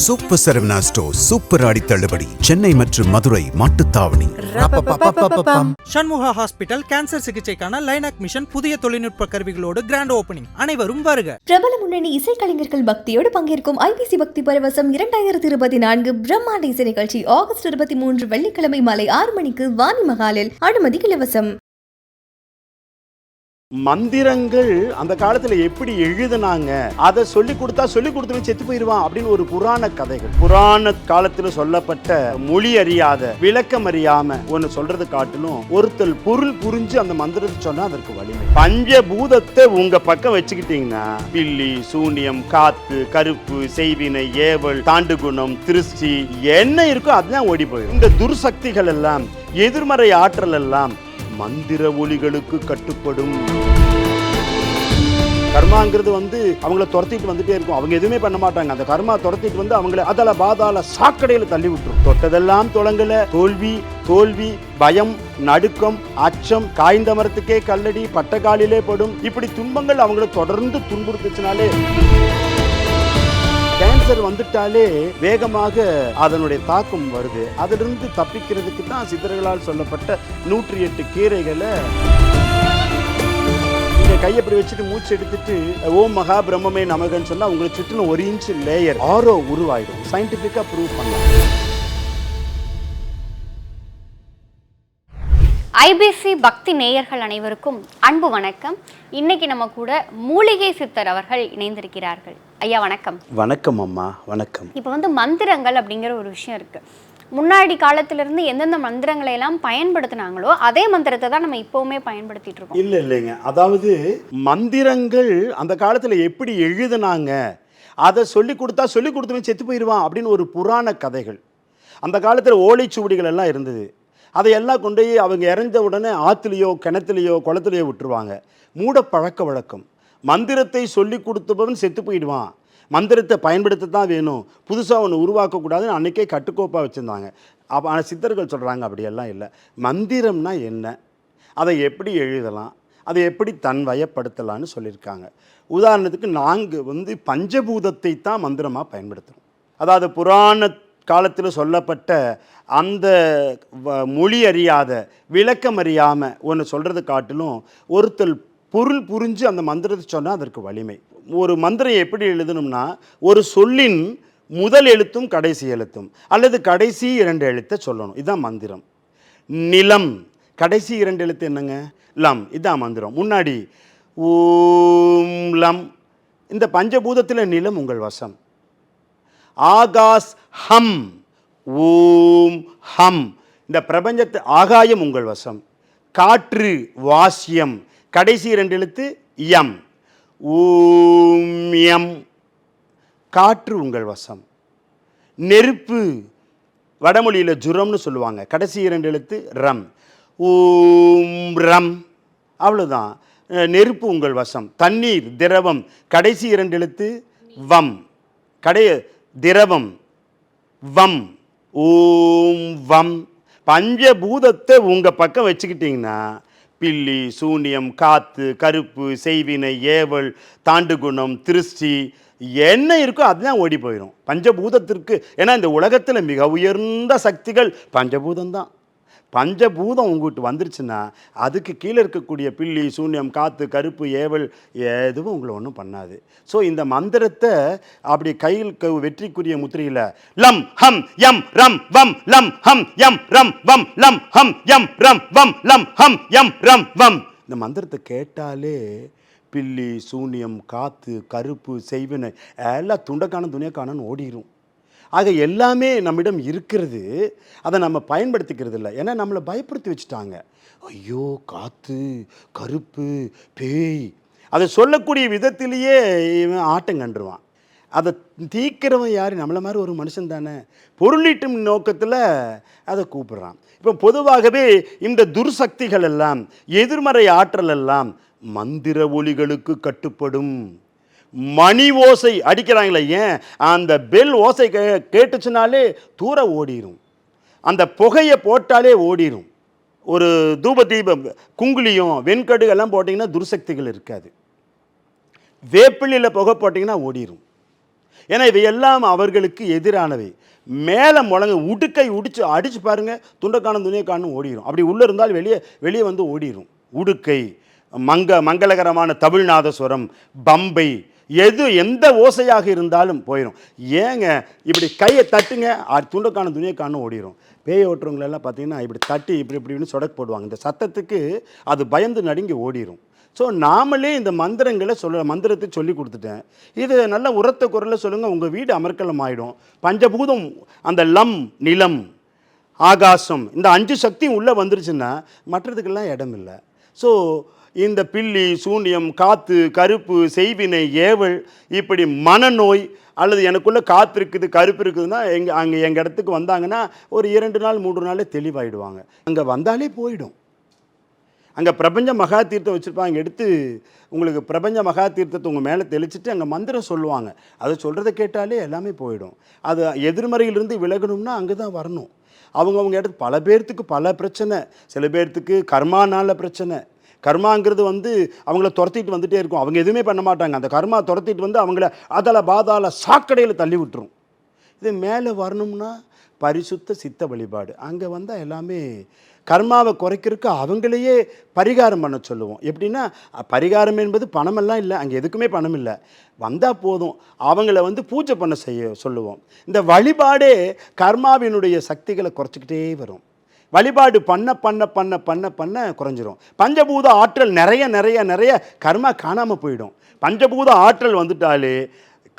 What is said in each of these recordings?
Super Saravana store super ஆடி தள்ளுபடி சென்னை மற்றும் Madurai Mattuthavani. Shanmuga hospital cancer சிகிச்சைக்கான லைனாக் மிஷன் புதிய தொழில்நுட்ப கருவிகளோடு கிராண்ட் ஓபனிங் அனைவரும் வருக. பிரபல முன்னணி இசைக்கலைஞர்கள் பக்தியோடு பங்கேற்கும் ஐபிசி பக்தி பரவசம் இரண்டாயிரத்தி இருபத்தி நான்கு பிரம்மாண்ட இசை நிகழ்ச்சி ஆகஸ்ட் இருபத்தி மூன்று வெள்ளிக்கிழமை மாலை ஆறு மணிக்கு வாணி மகாலில் அனுமதி இலவசம். மந்திரங்கள் அந்த காலத்துல எப்படி எழுதுனாங்க? அதை சொல்லி கொடுத்தா சொல்லி கொடுத்தவன் செத்து போயிருவான் அப்படின்னு ஒரு புராண கதைகள். புராண காலத்துல சொல்லப்பட்ட மொழி அறியாத விளக்கம் அறியாம ஒன்னு சொல்றது காட்டிலும் ஒருத்தர் பொருள் புரிஞ்சு அந்த மந்திரத்தை சொன்னா அதற்கு வலிமை. பஞ்சபூதத்தை உங்க பக்கம் வச்சுக்கிட்டீங்கன்னா பில்லி சூனியம் காத்து கருப்பு செய்வினை ஏவல் தாண்டுகுணம் திருஷ்டி என்ன இருக்கோ அதுதான் ஓடி போயிடும். இந்த துர்சக்திகள் எல்லாம் எதிர்மறை ஆற்றல் எல்லாம் மந்திர ஒலிகளுக்கு கட்டுப்படும். கர்மாங்கிறது வந்து அவங்கள துரத்திட்டு வந்துட்டே இருக்கும். அவங்க எதுவுமே பண்ண மாட்டாங்க. அந்த கர்மா துரத்திட்டு வந்து அவங்கள அதில் பாதாள சாக்கடையில் தள்ளி விட்டுரும். தொட்டதெல்லாம் தொடங்கல. தோல்வி தோல்வி பயம் நடுக்கம் அச்சம் காய்ந்த மரத்துக்கே கல்லடி பட்டகாலிலே படும். இப்படி துன்பங்கள் அவங்கள தொடர்ந்து துன்புறுத்துச்சுனாலே கேன்சர் வந்துட்டாலே வேகமாக அதனுடைய தாக்கம் வருது. அதிலிருந்து தப்பிக்கிறதுக்கு தான் சித்தர்களால் சொல்லப்பட்ட நூற்றி எட்டு கீரைகளை கையை இப்படி வச்சுட்டு மூச்சு எடுத்துட்டு ஓம் மகா பிரம்மமே நமகன்னு சொன்னா உங்களை சுற்றின ஒரு இன்ச் லேயர் ஆரோ உருவாயிடும். சயின்டிபிக்கா ப்ரூவ் பண்ணலாம். ஐபிசி பக்தி நேயர்கள் அனைவருக்கும் அன்பு வணக்கம். இன்னைக்கு நம்ம கூட மூலிகை சித்தர் அவர்கள் இணைந்திருக்கிறார்கள். ஐயா வணக்கம். வணக்கம் அம்மா வணக்கம். இப்போ வந்து மந்திரங்கள் அப்படிங்கிற ஒரு விஷயம் இருக்கு. முன்னாடி காலத்துல இருந்து எந்தெந்த மந்திரங்களை எல்லாம் பயன்படுத்தினாங்களோ அதே மந்திரத்தை தான் நம்ம இப்பவுமே பயன்படுத்திட்டு இருக்கோம். இல்ல இல்லைங்க. அதாவது மந்திரங்கள் அந்த காலத்துல எப்படி எழுதுனாங்க அதை சொல்லி கொடுத்தா சொல்லி கொடுத்தவன் செத்து போயிடுவான் அப்படின்னு ஒரு புராண கதைகள். அந்த காலத்துல ஓலைச்சுவடிகள் எல்லாம் இருந்தது. அதையெல்லாம் கொண்டு போய் அவங்க இறந்த உடனே ஆற்றுலையோ கிணத்துலையோ குளத்துலையோ விட்டுருவாங்க. மூட பழக்க வழக்கம். மந்திரத்தை சொல்லி கொடுத்தபவன் செத்து போயிடுவான். மந்திரத்தை பயன்படுத்த தான் வேணும். புதுசாக ஒன்று உருவாக்கக்கூடாதுன்னு அன்றைக்கே கட்டுக்கோப்பாக வச்சுருந்தாங்க. அப்போ ஆனால் சித்தர்கள் சொல்கிறாங்க அப்படியெல்லாம் இல்லை. மந்திரம்னா என்ன? அதை எப்படி எழுதலாம்? அதை எப்படி தன் வயப்படுத்தலாம்னு சொல்லியிருக்காங்க. உதாரணத்துக்கு நாங்கள் வந்து பஞ்சபூதத்தை தான் மந்திரமாக பயன்படுத்துகிறோம் அதாவது புராண காலத்தில் சொல்லப்பட்ட அந்த வ- மொழி அறியாத விளக்கம் அறியாமல் ஒன்று சொல்கிறது காட்டிலும் ஒருத்தர் பொருள் புரிஞ்சு அந்த மந்திரத்தை சொன்னால் அதற்கு வலிமை. ஒரு மந்திரம் எப்படி எழுதணும்னா ஒரு சொல்லின் முதல் எழுத்தும் கடைசி எழுத்தும் அல்லது கடைசி இரண்டு எழுத்தை சொல்லணும். இதுதான் மந்திரம். நிலம். கடைசி இரண்டு எழுத்து என்னங்க? லம். இதான் மந்திரம். முன்னாடி ஊம் லம். இந்த பஞ்சபூதத்தில் நிலம் உங்கள் வசம். ஆகாஸ் ஹம். ஊம் ஹம். இந்த பிரபஞ்சத்து ஆகாயம் உங்கள் வசம். காற்று வாசியம் கடைசி இரண்டு எழுத்து எம் ஊம் எம் காற்று உங்கள் வசம். நெருப்பு வடமொழியில் ஜுரம்னு சொல்லுவாங்க. கடைசி இரண்டு எழுத்து ரம். ஊம் ரம். அவ்வளோதான் நெருப்பு உங்கள் வசம். தண்ணீர் திரவம். கடைசி இரண்டு எழுத்து வம். கடை திரவம். வம். ஊம் வம். பஞ்சபூதத்தை உங்கள் பக்கம் வச்சுக்கிட்டிங்கன்னா பில்லி சூனியம் காத்து கருப்பு செய்வினை ஏவல் தாண்டுகுணம் திருஷ்டி என்ன இருக்கோ அதுதான் ஓடி போயிடும் பஞ்சபூதத்திற்கு ஏன்னா இந்த உலகத்தில் மிக உயர்ந்த சக்திகள் பஞ்சபூதம் தான் பஞ்சபூதம் உங்ககிட்ட வந்துருச்சுன்னா அதுக்கு கீழே இருக்கக்கூடிய பில்லி சூன்யம் காற்று கருப்பு ஏவல் எதுவும் உங்களை ஒன்றும் பண்ணாது. ஸோ இந்த மந்திரத்தை அப்படி கையில் க- வெற்றிக்குரிய முத்திரையில் லம் ஹம் யம் ரம் வம் லம் ஹம் எம் ரம் வம் லம் ஹம் எம் ரம் வம் லம் ஹம் எம் ரம் வம். இந்த மந்திரத்தை கேட்டாலே பில்லி சூனியம் காற்று கருப்பு செய்வினை எல்லாம் துண்டக்கான துணியக்கானன்னு ஓடிரும். ஆக எல்லாமே நம்மிடம் இருக்கிறது. அதை நம்ம பயன்படுத்திக்கிறது இல்லை. ஏன்னா நம்மளை பயப்படுத்தி வச்சுட்டாங்க. ஐயோ காற்று கருப்பு பேய். அதை சொல்லக்கூடிய விதத்திலேயே இவன் ஆட்டம் கண்டுருவான். அதை தீக்கிறவன் யார்? நம்மளை மாதிரி ஒரு மனுஷன் தானே. பொருளீட்டும் நோக்கத்தில் அதை கூப்பிடுறான். இப்போ பொதுவாகவே இந்த துர்சக்திகள் எல்லாம் எதிர்மறை ஆற்றல் எல்லாம் மந்திர ஒலிகளுக்கு கட்டுப்படும். மணி ஓசை அடிக்கிறாங்களே ஏன்? அந்த பெல் ஓசை கே கேட்டுச்சுனாலே தூர ஓடிரும். அந்த புகையை போட்டாலே ஓடிரும். ஒரு தூப தீபம் குங்குலியும் வெண்கடுகு எல்லாம் போட்டிங்கன்னா துர்சக்திகள் இருக்காது. வேப்பிள்ளையில் புகை போட்டிங்கன்னா ஓடிரும். ஏன்னா இவையெல்லாம் அவர்களுக்கு எதிரானவை. மேலே முழங்க உடுக்கை உடிச்சு அடித்து பாருங்க துண்டக்கான துணியை காணும் ஓடிடும் அப்படி உள்ளே இருந்தால் வெளியே வெளியே வந்து ஓடிடும் உடுக்கை மங்க மங்களகரமான தமிழ்நாதஸ்வரம் பம்பை எது எந்த ஓசையாக இருந்தாலும் போயிடும் ஏங்க இப்படி கையை தட்டுங்க அது துண்டக்கான துணியை காணும் ஓடிடும் பேய் ஓட்டுறவங்களெல்லாம் பார்த்தீங்கன்னா இப்படி தட்டி இப்படி இப்படின்னு சொடக்கு போடுவாங்க. இந்த சத்தத்துக்கு அது பயந்து நடுங்கி ஓடிடும் ஸோ நாமளே இந்த மந்திரங்களை சொல்ல மந்திரத்தை சொல்லி கொடுத்துட்டேன். இது நல்ல உரத்த குரலில் சொல்லுங்கள் உங்கள் வீடு அமர்க்கலம் ஆகிடும் பஞ்சபூதம் அந்த லம் நிலம் ஆகாசம் இந்த அஞ்சு சக்தியும் உள்ளே வந்துருச்சுன்னா மற்றதுக்கெல்லாம் இடம் இல்லை ஸோ இந்த பில்லி சூன்யம் காத்து கருப்பு செய்வினை ஏவல் இப்படி மனநோய் அல்லது எனக்குள்ளே காத்து இருக்குது கருப்பு இருக்குதுன்னா எங்கள் அங்கே எங்கள் இடத்துக்கு வந்தாங்கன்னா ஒரு இரண்டு நாள் மூன்று நாளே தெளிவாயிடுவாங்க. அங்கே வந்தாலே போயிடும். அங்கே பிரபஞ்ச மகா தீர்த்தம் வச்சுருப்பாங்க எடுத்து உங்களுக்கு பிரபஞ்ச மகா தீர்த்தத்தை உங்கள் மேலே தெளிச்சுட்டு அங்கே மந்திரம் சொல்லுவாங்க. அதை சொல்கிறத கேட்டாலே எல்லாமே போயிடும். அது எதிர்மறையிலிருந்து விலகணும்னா அங்கே தான் வரணும். அவங்கவுங்க இடத்துக்கு பல பேர்த்துக்கு பல பிரச்சனை. சில பேர்த்துக்கு கர்மானால பிரச்சனை. கர்மாங்கிறது வந்து அவங்கள துரத்திட்டு வந்துட்டே இருக்கும். அவங்க எதுவுமே பண்ண மாட்டாங்க. அந்த கர்மா துரத்திட்டு வந்து அவங்கள அதில் பாதாள சாக்கடையில் தள்ளி விட்டுரும். இது மேலே வரணும்னா பரிசுத்த சித்த வழிபாடு. அங்கே வந்தால் எல்லாமே கர்மாவை குறைக்கிறதுக்கு அவங்களையே பரிகாரம் பண்ண சொல்லுவோம். எப்படின்னா பரிகாரம் என்பது பணமெல்லாம் இல்லை. அங்கே எதுக்குமே பணம் இல்லை. வந்தால் போதும். அவங்கள வந்து பூஜை பண்ண செய்ய சொல்லுவோம். இந்த வழிபாடே கர்மாவினுடைய சக்திகளை குறைச்சிக்கிட்டே வரும். வழிபாடு பண்ண பண்ண பண்ண பண்ண பண்ண குறைஞ்சிரும். பஞ்சபூத ஆற்றல் நிறைய நிறைய நிறைய கர்மா காணாமல் போயிடும். பஞ்சபூத ஆற்றல் வந்துட்டாலே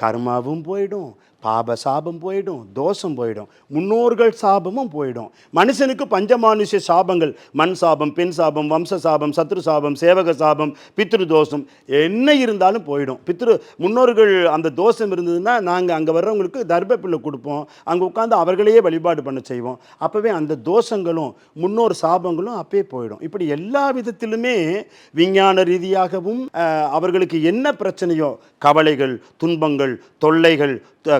கர்மாவும் போயிடும். பாப சாபம் போயிடும் தோஷம் போயிடும் முன்னோர்கள் சாபமும் போயிடும். மனுஷனுக்கு பஞ்சமானுஷ சாபங்கள் மண் சாபம் பெண் சாபம் வம்ச சாபம் சத்ரு சாபம் சேவக சாபம் பித்ரு தோஷம் என்ன இருந்தாலும் போயிடும். பித்ரு முன்னோர்கள் அந்த தோஷம் இருந்ததுன்னா நாங்கள் அங்கே வர்றவங்களுக்கு தர்பப்பிள்ளை கொடுப்போம். அங்கே உட்காந்து அவர்களையே வழிபாடு பண்ண செய்வோம். அப்போவே அந்த தோஷங்களும் முன்னோர் சாபங்களும் அப்பயே போயிடும். இப்படி எல்லா விதத்திலுமே விஞ்ஞான ரீதியாகவும் அவர்களுக்கு என்ன பிரச்சனையோ கவலைகள் துன்பங்கள் தொல்லைகள்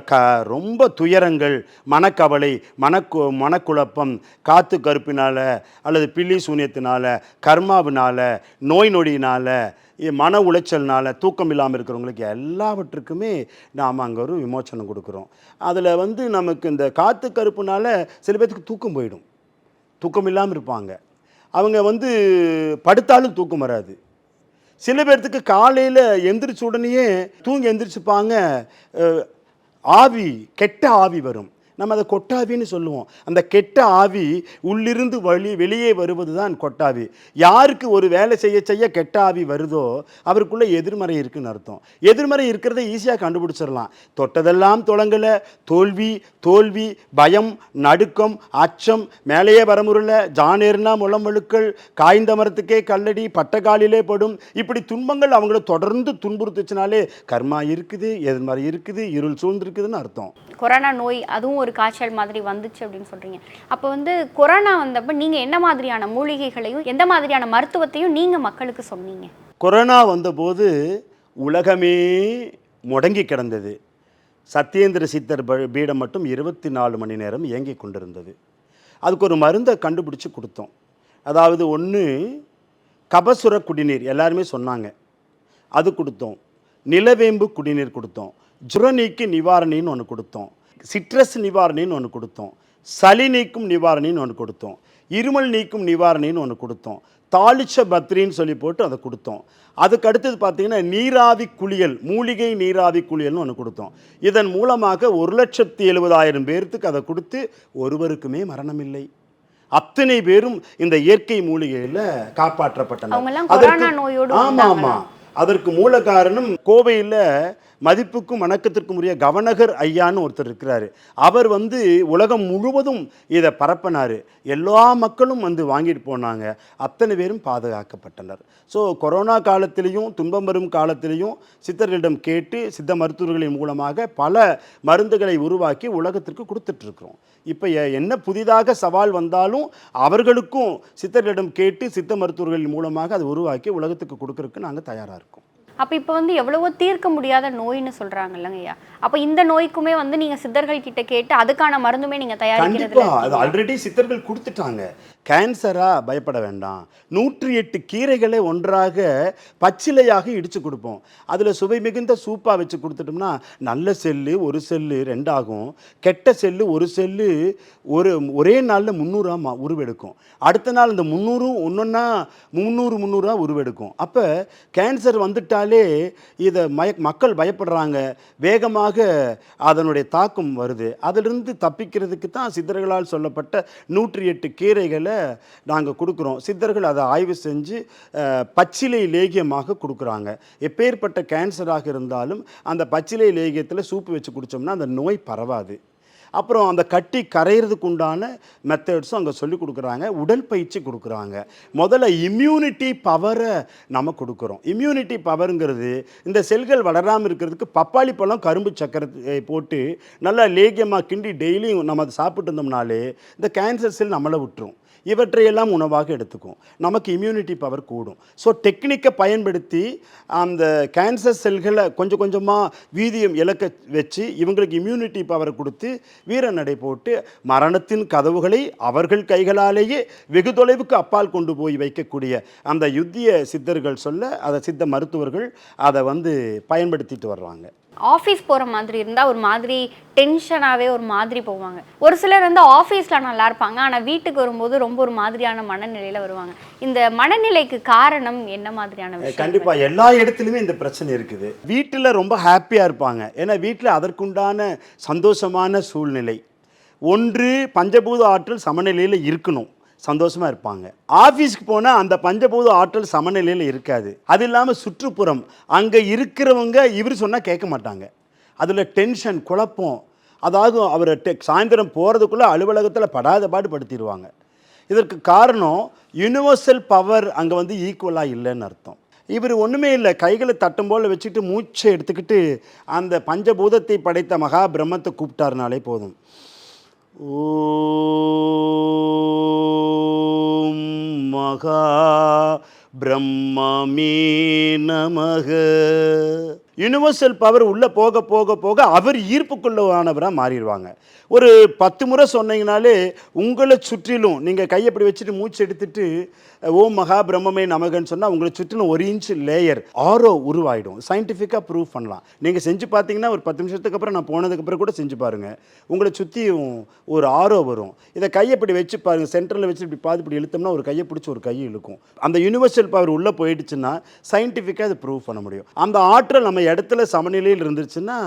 க ரொம்ப துயரங்கள் மனக்கவலை மனக்கு மனக்குழப்பம் காத்து கருப்பினால் அல்லது பில்லி சூனியத்தினால கர்மாவினால் நோய் நொடியினால் மன உளைச்சல்னால் தூக்கம் இல்லாமல் இருக்கிறவங்களுக்கு எல்லாவற்றுக்குமே நாம் அங்கே ஒரு விமோச்சனம் கொடுக்குறோம். அதில் வந்து நமக்கு இந்த காற்று கருப்புனால் சில பேர்த்துக்கு தூக்கம் போயிடும். தூக்கம் இல்லாமல் இருப்பாங்க. அவங்க வந்து படுத்தாலும் தூக்கம் வராது. சில பேர்த்துக்கு காலையில் எந்திரிச்ச உடனேயே தூங்கி எந்திரிச்சுப்பாங்க. ஆவி கெட்ட ஆவி வரும். நம்ம அதை கொட்டாவின்னு சொல்லுவோம். அந்த கெட்ட ஆவி உள்ளிருந்து வழி வெளியே வருவது தான் கொட்டாவி. யாருக்கு ஒரு வேலை செய்ய செய்ய கெட்ட ஆவி வருதோ அவருக்குள்ளே எதிர்மறை இருக்குன்னு அர்த்தம். எதிர்மறை இருக்கிறத ஈஸியாக கண்டுபிடிச்சிடலாம். தொட்டதெல்லாம் தொடங்கலை தோல்வி தோல்வி பயம் நடுக்கம் அச்சம் மேலேயே வரமுருள ஜானேர்னா முளமழுக்கள் காய்ந்த மரத்துக்கே கல்லடி பட்டக்காலிலே படும். இப்படி துன்பங்கள் அவங்கள தொடர்ந்து துன்புறுத்துச்சுனாலே கர்மா இருக்குது எதிர்மறை இருக்குது இருள் சூழ்ந்திருக்குதுன்னு அர்த்தம். கொரோனா நோய் அதுவும் ஒரு காய்ச்சல் மாதிரி வந்துச்சு அப்படின்னு சொல்கிறீங்க அப்போ வந்து கொரோனா வந்தப்போ நீங்கள் என்ன மாதிரியான மூலிகைகளையும் எந்த மாதிரியான மருத்துவத்தையும் நீங்கள் மக்களுக்கு சொன்னீங்க? கொரோனா வந்தபோது உலகமே முடங்கி கிடந்தது. சத்யேந்திர சித்தர் பீடம் மட்டும் இருபத்தி நாலு மணி நேரம் இயங்கி கொண்டிருந்தது. அதுக்கு ஒரு மருந்தை கண்டுபிடிச்சு கொடுத்தோம். அதாவது ஒன்று கபசுர குடிநீர் எல்லாருமே சொன்னாங்க. அது கொடுத்தோம். நிலவேம்பு குடிநீர் கொடுத்தோம். ஜுரநீக்கு நிவாரணின்னு ஒன்று கொடுத்தோம். சிட்ரஸ் நிவாரணின்னு ஒன்று கொடுத்தோம். சளி நீக்கும் நிவாரணின்னு ஒன்று கொடுத்தோம். இருமல் நீக்கும் நிவாரணின்னு ஒன்று கொடுத்தோம். தாளிச்ச பத்ரின்னு சொல்லி போட்டு அதை கொடுத்தோம். அதுக்கு அடுத்தது பார்த்தீங்கன்னா நீராவி குளியல் மூலிகை நீராவி குளியல்னு ஒன்று கொடுத்தோம். இதன் மூலமாக ஒரு லட்சத்தி எழுபதாயிரம் பேர்த்துக்கு அதை கொடுத்து ஒருவருக்குமே மரணமில்லை. அத்தனை பேரும் இந்த இயற்கை மூலிகையில் காப்பாற்றப்பட்டனர். அதற்கு- கொரோனா நோயோடு ஆமா வந்தாங்களா? ஆமா அதற்கு மூல காரணம் கோவையில் மதிப்புக்கும் வணக்கத்திற்கும் உரிய கவனகர் ஐயான்னு ஒருத்தர் இருக்கிறாரு. அவர் வந்து உலகம் முழுவதும் இதை பரப்பினார். எல்லா மக்களும் வந்து வாங்கிட்டு போனாங்க. அத்தனை பேரும் பாதுகாக்கப்பட்டனர். ஸோ கொரோனா காலத்திலையும் துன்பம் வரும் காலத்திலையும் சித்தர்களிடம் கேட்டு சித்த மருத்துவர்களின் மூலமாக பல மருந்துகளை உருவாக்கி உலகத்திற்கு கொடுத்துட்ருக்குறோம். இப்போ என்ன புதிதாக சவால் வந்தாலும் அவர்களுக்கும் சித்தர்களிடம் கேட்டு சித்த மருத்துவர்களின் மூலமாக அதை உருவாக்கி உலகத்துக்கு கொடுக்கறதுக்கு நாங்கள் தயாராக இருக்கோம். அப்ப இப்ப வந்து எவ்வளவோ தீர்க்க முடியாத நோய்னு சொல்றாங்க இல்லைங்கய்யா அப்ப இந்த நோய்க்குமே வந்து நீங்க சித்தர்கள் கிட்ட கேட்டு அதுக்கான மருந்துமே நீங்க தயாரிக்கிறது அது ஆல்ரெடி சித்தர்கள் கொடுத்துட்டாங்க. கேன்சராக பயப்பட வேண்டாம். நூற்றி எட்டு கீரைகளை ஒன்றாக பச்சிலையாக இடித்து கொடுப்போம். அதில் சுவை மிகுந்த சூப்பாக வச்சு கொடுத்துட்டோம்னா நல்ல செல்லு ஒரு செல்லு ரெண்டாகும். கெட்ட செல்லு ஒரு செல்லு ஒரு ஒரே நாளில் முந்நூறுவா உருவெடுக்கும். அடுத்த நாள் இந்த முந்நூறும் ஒன்றொன்னா முந்நூறு முந்நூறுவா உருவெடுக்கும். அப்போ கேன்சர் வந்துட்டாலே இதை மய மக்கள் பயப்படுறாங்க. வேகமாக அதனுடைய தாக்கம் வருது. அதிலிருந்து தப்பிக்கிறதுக்கு தான் சித்தர்களால் சொல்லப்பட்ட நூற்றி எட்டு கீரைகளை நாங்கள் கொடுக்குறோம். சித்தர்கள் அதை ஆய்வு செஞ்சு பச்சிலை லேகியமாக கொடுக்குறாங்க. எப்பேற்பட்ட கேன்சராக இருந்தாலும் அந்த பச்சிலை லேகியத்தில் சூப்பு வச்சு குடித்தோம்னா அந்த நோய் பரவாது. அப்புறம் அந்த கட்டி கரையிறதுக்கு உண்டான மெத்தட்ஸும் அங்கே சொல்லி கொடுக்குறாங்க. உடற்பயிற்சி கொடுக்குறாங்க. முதல்ல இம்யூனிட்டி பவரை நம்ம கொடுக்குறோம். இம்யூனிட்டி பவருங்கிறது இந்த செல்கள் வளராமல் இருக்கிறதுக்கு பப்பாளி பழம் கரும்பு சக்கரை போட்டு நல்லா லேகியமாக கிண்டி டெய்லியும் நம்ம அதை சாப்பிட்டு இருந்தோம்னாலே இந்த கேன்சர் செல் நம்மளை விட்டுரும். இவற்றையெல்லாம் உணவாக எடுத்துக்கும். நமக்கு இம்யூனிட்டி பவர் கூடும். ஸோ டெக்னிக்கை பயன்படுத்தி அந்த கேன்சர் செல்களை கொஞ்சம் கொஞ்சமாக வீதியம் இலக்க வச்சு இவங்களுக்கு இம்யூனிட்டி பவர் கொடுத்து வீர நடை போட்டு மரணத்தின் கதவுகளை அவர்கள் கைகளாலேயே வெகு தொலைவுக்கு அப்பால் கொண்டு போய் வைக்கக்கூடிய அந்த யுத்திய சித்தர்கள் சொல்ல அதை சித்த மருத்துவர்கள் அதை வந்து பயன்படுத்திட்டு வர்றாங்க. ஆஃபீஸ் போற மாதிரி இருந்தா ஒரு மாதிரி டென்ஷனாவே ஒரு மாதிரி போவாங்க. ஒரு சிலர் வந்து ஆஃபீஸ்ல நல்லா இருப்பாங்க. ஆனா வீட்டுக்கு வரும்போது ரொம்ப ஒரு மாதிரியான மனநிலையில வருவாங்க. இந்த மனநிலைக்கு காரணம் என்ன மாதிரியான விஷயம் கண்டிப்பா எல்லா இடத்துலையுமே இந்த பிரச்சனை இருக்குது. வீட்டில் ரொம்ப ஹாப்பியாக இருப்பாங்க. ஏன்னா வீட்டில் அதற்குண்டான சந்தோஷமான சூழ்நிலை. ஒன்று பஞ்சபூத ஆற்றல் சமநிலையில் இருக்கணும். சந்தோஷமாக இருப்பாங்க. ஆஃபீஸ்க்கு போனால் அந்த பஞ்சபூத ஆற்றல் சமநிலையில் இருக்காது. அது இல்லாமல் சுற்றுப்புறம் அங்கே இருக்கிறவங்க இவர் சொன்னால் கேட்க மாட்டாங்க. அதில் டென்ஷன் குழப்பம் அதாவது அவர் டெக் சாயந்தரம் போகிறதுக்குள்ளே அலுவலகத்தில் படாத பாடு படுத்திடுவாங்க இதற்கு காரணம் யுனிவர்சல் பவர் அங்கே வந்து ஈக்குவலாக இல்லைன்னு அர்த்தம். இவர் ஒன்றுமே இல்லை கைகளை தட்டும் போல் வச்சுட்டு மூச்சை எடுத்துக்கிட்டு அந்த பஞ்சபூதத்தை படைத்த மகா பிரம்மத்தை கூப்பிட்டாருனாலே போதும். ஓ மகா பிரம்மமே நமக யூனிவர்சல் பவர் உள்ளே போக போக போக அவர் ஈர்ப்புக்குள்ளவானவராக மாறிடுவாங்க. ஒரு பத்து முறை சொன்னீங்கனாலே உங்களை சுற்றிலும் நீங்கள் கையை இப்படி வச்சுட்டு மூச்சு எடுத்துட்டு ஓம் மகா பிரம்மமே நமகன்னு சொன்னால் உங்களை சுற்றிலும் ஒரு இன்ச் லேயர் ஆரோ உருவாயிடும். சயின்டிஃபிக்காக ப்ரூவ் பண்ணலாம். நீங்கள் செஞ்சு பார்த்தீங்கன்னா ஒரு பத்து நிமிஷத்துக்கு அப்புறம் நான் போனதுக்கப்புறம் கூட செஞ்சு பாருங்கள் உங்களை சுற்றியும் ஒரு ஆரோ வரும். இதை கையை இப்படி வச்சு பாருங்கள் சென்டரில் வச்சு இப்படி பார்த்து இப்படி இழுத்தோம்னா ஒரு கையை பிடிச்சி ஒரு கை இழுக்கும். அந்த யுனிவர்சல் பவர் உள்ளே போயிடுச்சுன்னா சயின்டிஃபிக்காக அதை ப்ரூவ் பண்ண முடியும். அந்த ஆற்றல் நம்ம இடத்துல சமநிலையில் இருந்துச்சுன்னா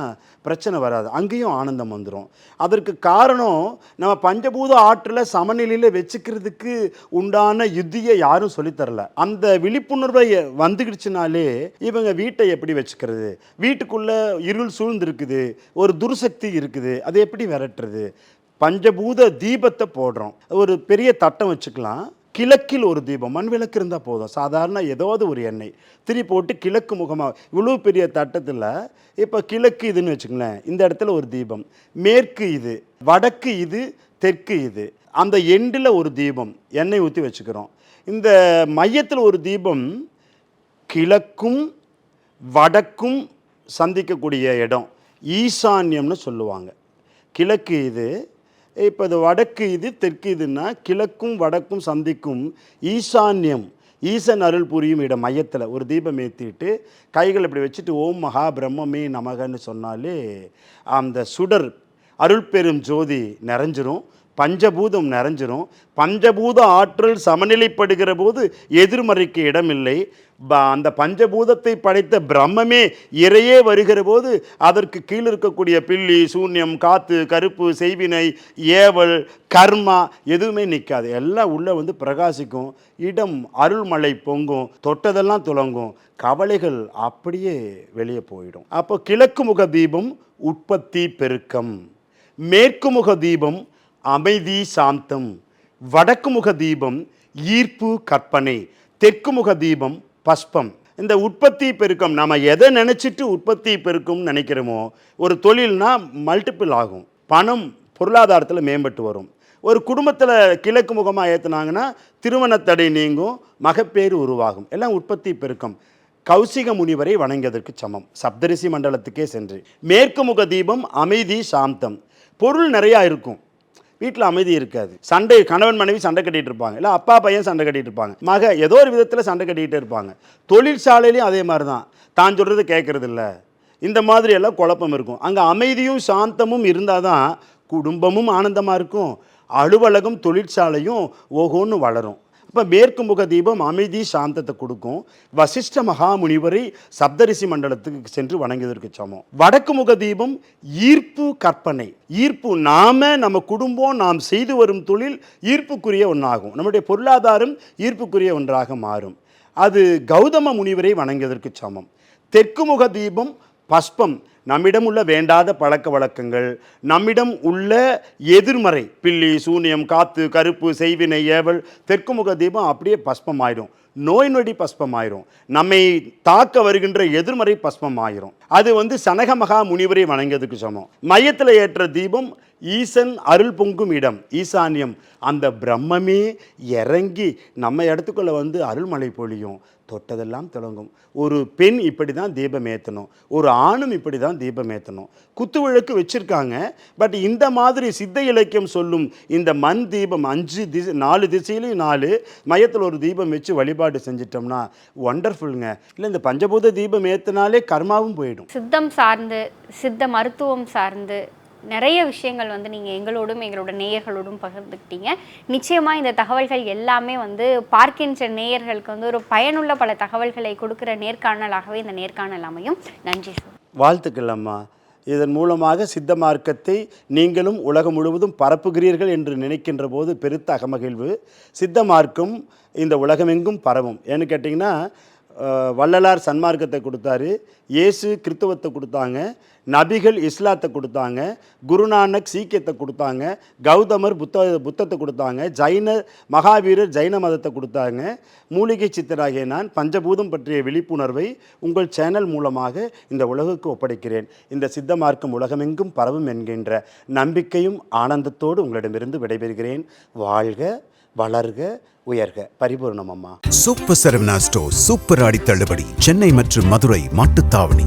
பிரச்சனை வராது. அங்கேயும் ஆனந்தம் வந்துடும் அதற்கு காரணம் நம்ம பஞ்சபூத ஆற்றில் சமநிலையில் வச்சுக்கிறதுக்கு உண்டான யுத்தியை யாரும் சொல்லித்தரல அந்த விழிப்புணர்வை வந்துக்கிடுச்சுனாலே இவங்க வீட்டை எப்படி வச்சுக்கிறது? வீட்டுக்குள்ளே இருள் சூழ்ந்திருக்குது ஒரு துர்சக்தி இருக்குது அதை எப்படி விரட்டுறது? பஞ்சபூத தீபத்தை போடுறோம். ஒரு பெரிய தட்டம் வச்சுக்கலாம். கிழக்கில் ஒரு தீபம் மண் விளக்கு இருந்தால் போதும். சாதாரண ஏதாவது ஒரு எண்ணெய். திரி போட்டு கிழக்கு முகமாக இவ்வளோ பெரிய தட்டத்தில் இப்போ கிழக்கு இதுன்னு வச்சுங்களேன் இந்த இடத்துல ஒரு தீபம். மேற்கு இது வடக்கு இது தெற்கு இது. அந்த எண்டில் ஒரு தீபம் எண்ணெய் ஊற்றி வச்சுக்கிறோம். இந்த மையத்தில் ஒரு தீபம் கிழக்கும் வடக்கும் சந்திக்கக்கூடிய இடம். ஈசான்யம்னு சொல்லுவாங்க. கிழக்கு இது இப்போ இது வடக்கு இது தெற்கு இதுன்னா கிழக்கும் வடக்கும் சந்திக்கும் ஈசான்யம். ஈசன் அருள் புரியும் இடம் மையத்தில். ஒரு தீபம் ஏற்றிட்டு கைகள் இப்படி வச்சுட்டு ஓம் மகா பிரம்மமே நமகன்னு சொன்னாலே அந்த சுடர் அருள் பெரும் ஜோதி நிறைஞ்சிரும். பஞ்சபூதம் நிறைஞ்சிரும். பஞ்சபூத ஆற்றல் சமநிலைப்படுகிற போது எதிர்மறைக்கு இடமில்லை. ப- அந்த பஞ்சபூதத்தை படைத்த பிரம்மமே இறையே வருகிற போது அதற்கு கீழ் இருக்கக்கூடிய பில்லி சூன்யம் காத்து கருப்பு செய்வினை ஏவல் கர்மா எதுவுமே நிற்காது. எல்லாம் உள்ளே வந்து பிரகாசிக்கும். இடம் அருள்மழை பொங்கும். தொட்டதெல்லாம் துலங்கும். கவலைகள் அப்படியே வெளியே போயிடும். அப்போ கிழக்கு முக தீபம் உற்பத்தி பெருக்கம். மேற்கு முக தீபம் அமைதி சாந்தம் வடக்கு முக தீபம் ஈர்ப்பு கற்பனை தெற்கு முக தீபம் பஸ்பம். இந்த உற்பத்தி பெருக்கம் நம்ம எதை நினச்சிட்டு உற்பத்தி பெருக்கம்னு நினைக்கிறோமோ ஒரு தொழில்னா மல்டிபிள் ஆகும். பணம் பொருளாதாரத்தில் மேம்பட்டு வரும். ஒரு குடும்பத்தில் கிழக்கு முகமாக ஏற்றுனாங்கன்னா திருமணத்தடை நீங்கும் மகப்பேறு உருவாகும். எல்லாம் உற்பத்தி பெருக்கம். கௌசிக முனிவரை வணங்கியதற்கு சமம். சப்தரிசி மண்டலத்துக்கே சென்று. மேற்கு முக தீபம் அமைதி சாந்தம். பொருள் நிறையா இருக்கும். வீட்டில் அமைதி இருக்காது. சண்டை கணவன் மனைவி சண்டை கட்டிட்டு இருப்பாங்க. இல்லை அப்பா பையன் சண்டை கட்டிட்டு இருப்பாங்க. மக ஏதோ ஒரு விதத்தில் சண்டை கட்டிகிட்டே இருப்பாங்க. தொழிற்சாலையிலையும் அதே மாதிரி தான் தான் சொல்கிறது கேட்கறது இல்லை. இந்த மாதிரி எல்லாம் குழப்பம் இருக்கும். அங்கே அமைதியும் சாந்தமும் இருந்தால் தான் குடும்பமும் ஆனந்தமாக இருக்கும். அலுவலகம் தொழிற்சாலையும் ஓஹோன்னு வளரும். இப்போ மேற்கு முக தீபம் அமைதி சாந்தத்தை கொடுக்கும். வசிஷ்ட மகாமுனிவரை சப்தரிசி மண்டலத்துக்கு சென்று வணங்கியதற்கு சமம். வடக்கு முக தீபம் ஈர்ப்பு கற்பனை. ஈர்ப்பு நாம நம்ம குடும்பம் நாம் செய்து வரும் தொழில் ஈர்ப்புக்குரிய ஒன்றாகும் நம்முடைய பொருளாதாரம் ஈர்ப்புக்குரிய ஒன்றாக மாறும். அது கௌதம முனிவரை வணங்கியதற்கு சமம். தெற்கு முக தீபம் பஸ்பம் நம்மிடம் உள்ள வேண்டாத பழக்க வழக்கங்கள் நம்மிடம் உள்ள எதிர்மறை பில்லி சூனியம் காத்து கருப்பு செய்வினை ஏவல் தெற்கு முக தீபம் அப்படியே பஸ்பம் ஆயிடும் நோய் நொடி பஸ்பம் ஆயிரும் நம்மை தாக்க வருகின்ற எதிர்மறை பஸ்பம் ஆயிரும் அது வந்து சனக மகா முனிவரை வணங்கியதுக்கு சமம். மையத்தில் ஏற்ற தீபம் ஈசன் அருள் பொங்கும் இடம் ஈசான்யம். அந்த பிரம்மமே இறங்கி நம்ம இடத்துக்குள்ள வந்து அருள்மழை பொழியும். தொட்டதெல்லாம் தொடங்கும் ஒரு பெண் இப்படி தான் தீபம் ஏற்றணும் ஒரு ஆணும் இப்படி தான் தீபம் ஏற்றணும் குத்து விளக்கு வச்சுருக்காங்க. பட் இந்த மாதிரி சித்த இலக்கியம் சொல்லும் இந்த மண் தீபம் அஞ்சு திசை நாலு திசையிலையும் நாலு மையத்தில் ஒரு தீபம் வச்சு வழிபாடு செஞ்சிட்டோம்னா ஒண்டர்ஃபுல்லுங்க இல்லை இந்த பஞ்சபூத தீபம் ஏற்றினாலே கர்மாவும் போயிடும். சித்தம் சார்ந்து சித்த மருத்துவம் சார்ந்து நிறைய விஷயங்கள் வந்து நீங்கள் எங்களோடும் எங்களோட நேயர்களோடும் பகிர்ந்துக்கிட்டீங்க. நிச்சயமாக இந்த தகவல்கள் எல்லாமே வந்து பார்க்கின்ற நேயர்களுக்கு வந்து ஒரு பயனுள்ள பல தகவல்களை கொடுக்குற நேர்காணலாகவே இந்த நேர்காணல் அமையும். நன்றி சார். வாழ்த்துக்கள் அம்மா. இதன் மூலமாக சித்த மார்க்கத்தை நீங்களும் உலகம் முழுவதும் பரப்புகிறீர்கள் என்று நினைக்கின்ற போது பெருத்த அகமகிழ்வு. சித்த மார்க்கம் இந்த உலகமெங்கும் பரவும். ஏன்னு கேட்டிங்கன்னா வள்ளலார் சன்மார்க்கத்தை கொடுத்தாரு. இயேசு கிறித்துவத்தை கொடுத்தாங்க. நபிகள் இஸ்லாத்தை கொடுத்தாங்க குருநானக் சீக்கியத்தை கொடுத்தாங்க கௌதமர் புத்த புத்தத்தை கொடுத்தாங்க ஜைன மகாவீரர் ஜைன மதத்தை கொடுத்தாங்க. மூலிகை சித்தராகிய நான் பஞ்சபூதம் பற்றிய விழிப்புணர்வை உங்கள் சேனல் மூலமாக இந்த உலகுக்கு ஒப்படைக்கிறேன். இந்த சித்த மார்க்கம் உலகமெங்கும் பரவும் என்கின்ற நம்பிக்கையும் ஆனந்தத்தோடு உங்களிடமிருந்து விடைபெறுகிறேன். வாழ்க வளர்க உயர்க. பரிபூர்ணம் அம்மா சூப்பர் சரவணா ஸ்டோர் சூப்பர் ஆடி தள்ளுபடி. சென்னை மற்றும் மதுரை மாட்டுத்தாவணி.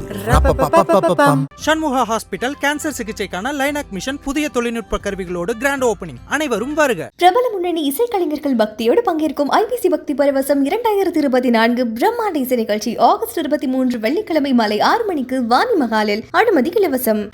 சண்முகா ஹாஸ்பிட்டல் கேன்சர் சிகிச்சைக்கான லைனாக் மிஷன் புதிய தொழில்நுட்ப கருவிகளோடு கிராண்ட் ஓபனிங் அனைவரும் வருக. பிரபல முன்னணி இசைக்கலைஞர்கள் பக்தியோடு பங்கேற்கும் ஐபிசி பக்தி பரவசம் இரண்டாயிரத்தி இருபத்தி நான்கு பிரம்மாண்ட இசை நிகழ்ச்சி ஆகஸ்ட் இருபத்தி மூன்று வெள்ளிக்கிழமை மாலை ஆறு மணிக்கு வாணி மகாலில் அனுமதி இலவசம்.